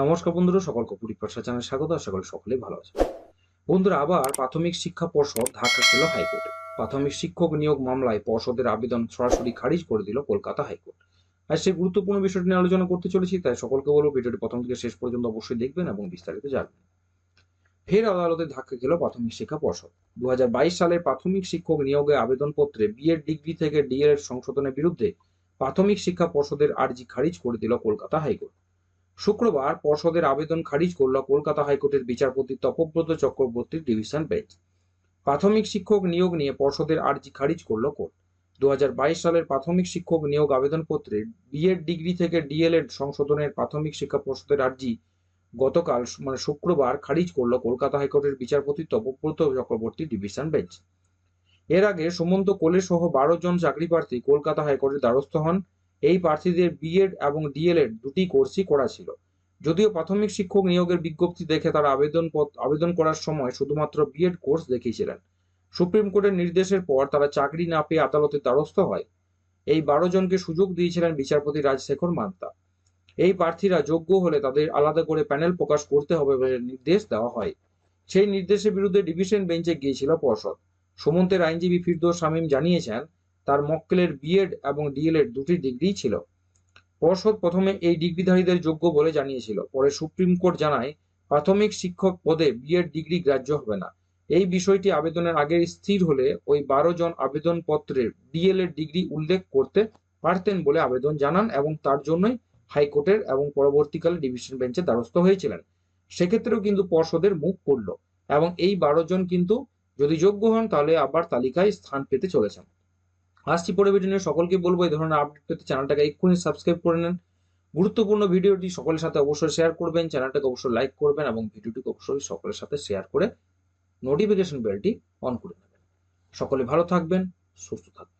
নমস্কার বন্ধুরা, সকলকে পরিপাশা চ্যানেল স্বাগত, আশা করি সকলেই ভালো আছে বন্ধুরা, আবার প্রাথমিক শিক্ষা পর্ষদ ধাক্কা খেল হাইকোর্টে। প্রাথমিক শিক্ষক নিয়োগ মামলায় পর্ষদের আবেদন সরাসরি খারিজ করে দিল কলকাতা হাইকোর্ট। আর সেই গুরুত্বপূর্ণ বিষয়টি নিয়ে আলোচনা করতে চলেছি, তাই সকলকে বলব ভিডিওটি প্রথম থেকে শেষ পর্যন্ত অবশ্যই দেখবেন এবং বিস্তারিত জানবেন। ফের আদালতে ধাক্কা খেল প্রাথমিক শিক্ষা পর্ষদ। দু সালের প্রাথমিক শিক্ষক নিয়োগে আবেদনপত্রে বিএড ডিগ্রি থেকে ডিএলএড সংশোধনের বিরুদ্ধে প্রাথমিক শিক্ষা পর্ষদের আর্জি খারিজ করে দিল কলকাতা হাইকোর্ট। শুক্রবার পর্ষদের আবেদন খারিজ করল কলকাতা হাইকোর্টের বিচারপতি তপব্রত চক্রবর্তীর ডিভিশন বেঞ্চ। প্রাথমিক শিক্ষক নিয়োগ নিয়ে পর্ষদের আর্জি খারিজ করল কোর্ট। দুহাজার বাইশ সালের প্রাথমিক শিক্ষক নিয়োগ আবেদনপত্রে বিএড ডিগ্রি থেকে ডিএলএড সংশোধনের প্রাথমিক শিক্ষা পর্ষদের আর্জি গতকাল মানে শুক্রবার খারিজ করল কলকাতা হাইকোর্টের বিচারপতি তপব্রত চক্রবর্তী ডিভিশন বেঞ্চ। এর আগে সুমন্ত কোলে সহ বারো জন চাকরি প্রার্থী কলকাতা হাইকোর্টের দ্বারস্থ হন। এই প্রার্থীদের বিএড এবং ডিএলএড দুটি কোর্সই করা ছিল। যদিও প্রাথমিক শিক্ষক নিয়োগের বিজ্ঞপ্তি দেখে তারা আবেদন আবেদন করার সময় শুধুমাত্র বিএড কোর্স দেখিয়েছিলেন। সুপ্রিম কোর্টের নির্দেশের পর তারা চাকরি না পেয়ে আদালতের দ্বারস্থ হয়। এই বারো জনকে সুযোগ দিয়েছিলেন বিচারপতি রাজশেখর মান্তা। এই প্রার্থীরা যোগ্য হলে তাদের আলাদা করে প্যানেল প্রকাশ করতে হবে বলে নির্দেশ দেওয়া হয়। সেই নির্দেশের বিরুদ্ধে ডিভিশন বেঞ্চে গিয়েছিল পর্ষদ। সুমন্তের আইনজীবী ফিরদৌস শামীম জানিয়েছেন তার মক্কেলের বিএড এবং ডিএলএড দুটি ডিগ্রি ছিল। পর্ষদ প্রথমে এই ডিগ্রিধারীদের যোগ্য বলে জানিয়েছিল। পরে সুপ্রিম কোর্ট জানায়, প্রাথমিক শিক্ষক পদে বিএড ডিগ্রি গ্রাহ্য হবে না। এই বিষয়টি আবেদনের আগে স্থির হলে ওই বারো জন আবেদনপত্রের ডিএলএড ডিগ্রি উল্লেখ করতে পারতেন বলে আবেদন জানান এবং তার জন্যই হাইকোর্টের এবং পরবর্তীকালে ডিভিশন বেঞ্চে দ্বারস্থ হয়েছিলেন। সেক্ষেত্রেও কিন্তু পর্ষদের মুখ করল এবং এই বারো জন কিন্তু যদি যোগ্য হন তাহলে আবার তালিকায় স্থান পেতে চলেছেন। আসছি পরে ভিডিও নিয়ে সকলকে বলব এই ধরনের আপডেট পেতে চ্যানেলটাকে এক্ষুনি সাবস্ক্রাইব করে নেন। গুরুত্বপূর্ণ ভিডিওটি সকলের সাথে অবশ্যই শেয়ার করবেন, চ্যানেলটাকে অবশ্যই লাইক করবেন এবং ভিডিওটিকে অবশ্যই সকলের সাথে শেয়ার করে নোটিফিকেশন বেলটি অন করে নেবেন। সকলে ভালো থাকবেন, সুস্থ থাকবেন।